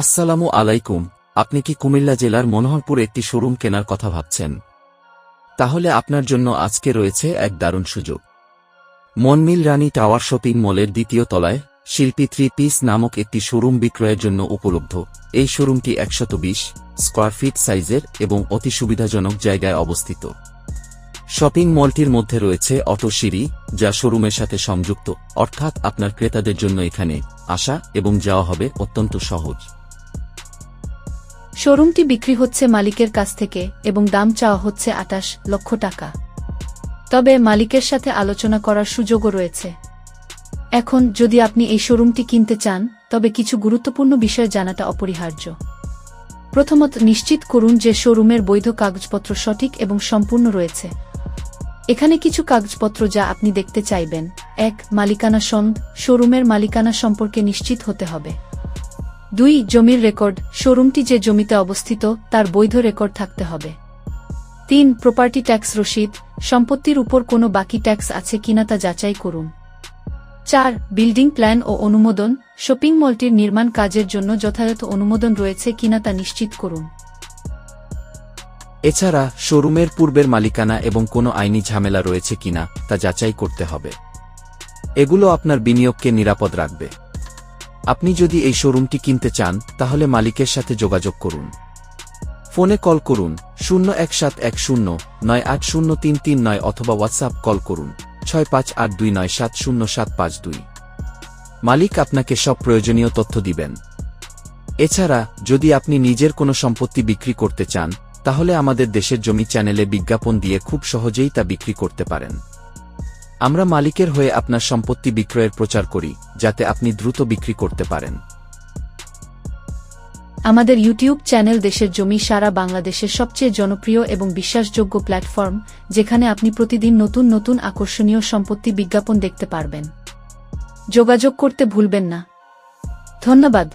আসসালামু আলাইকুম, আপনি কি কুমিল্লা জেলার মনোহরপুর একটি শোরুম কেনার কথা ভাবছেন? তাহলে আপনার জন্য আজকে রয়েছে এক দারুণ সুযোগ। মনমিল রানী টাওয়ার শপিং মলের দ্বিতীয় তলায় শিল্পী থ্রি পিস নামক একটি শোরুম বিক্রয়ের জন্য উপলব্ধ। এই শোরুমটি একশত বিশ স্কোয়ার ফিট সাইজের এবং অতি সুবিধাজনক জায়গায় অবস্থিত। শপিং মলটির মধ্যে রয়েছে অটো সিঁড়ি, যা শোরুমের সাথে সংযুক্ত, অর্থাৎ আপনার ক্রেতাদের জন্য এখানে আসা এবং যাওয়া হবে অত্যন্ত সহজ। শোরুমটি বিক্রি হচ্ছে মালিকের কাছ থেকে এবং দাম চাওয়া হচ্ছে আটাশ লক্ষ টাকা। তবে মালিকের সাথে আলোচনা করার সুযোগও রয়েছে। এখন যদি আপনি এই শোরুমটি কিনতে চান, তবে কিছু গুরুত্বপূর্ণ বিষয় জানাটা অপরিহার্য। প্রথমত নিশ্চিত করুন যে শোরুমের বৈধ কাগজপত্র সঠিক এবং সম্পূর্ণ রয়েছে। এখানে কিছু কাগজপত্র যা আপনি দেখতে চাইবেন। এক, মালিকানা সনদ। শোরুমের মালিকানা সম্পর্কে নিশ্চিত হতে হবে। দুই, জমির রেকর্ড, শোরুমটি যে জমিতে অবস্থিত, তার বৈধ রেকর্ড থাকতে হবে। তিন, প্রপার্টি ট্যাক্স রসিদ, সম্পত্তির উপর কোনো বাকি ট্যাক্স আছে কিনা তা যাচাই করুন। চার, বিল্ডিং প্ল্যান ও অনুমোদন, শপিং মলটির নির্মাণ কাজের জন্য যথাযথ অনুমোদন রয়েছে কিনা তা নিশ্চিত করুন। এছাড়া, শোরুমের পূর্বের মালিকানা এবং কোনো আইনি ঝামেলা রয়েছে কিনা তা যাচাই করতে হবে। এগুলো আপনার বিনিয়োগকে নিরাপদ রাখবে। আপনি যদি এই শোরুমটি কিনতে চান, তাহলে মালিকের সাথে যোগাযোগ করুন। ফোনে কল করুন, শূন্য এক সাত এক শূন্য নয় আট শূন্য তিন তিন নয় অথবা হোয়াটসঅ্যাপ কল করুন, ছয় পাঁচ আট দুই নয় সাত শূন্য সাত পাঁচ দুই। মালিক আপনাকে সব প্রয়োজনীয় তথ্য দিবেন। এছাড়া, যদি আপনি নিজের কোনো সম্পত্তি বিক্রি করতে চান, তাহলে আমাদের দেশের জমি চ্যানেলে বিজ্ঞাপন দিয়ে খুব সহজেই তা বিক্রি করতে পারেন। আমরা মালিকের হয়ে আপনার সম্পত্তি বিক্রয়ের প্রচার করি, যাতে আপনি দ্রুত বিক্রি করতে পারেন। আমাদের ইউটিউব চ্যানেল দেশের জমি সারা বাংলাদেশের সবচেয়ে জনপ্রিয় এবং বিশ্বাসযোগ্য প্ল্যাটফর্ম, যেখানে আপনি প্রতিদিন নতুন নতুন আকর্ষণীয় সম্পত্তি বিজ্ঞাপন দেখতে পারবেন। যোগাযোগ করতে ভুলবেন না। ধন্যবাদ।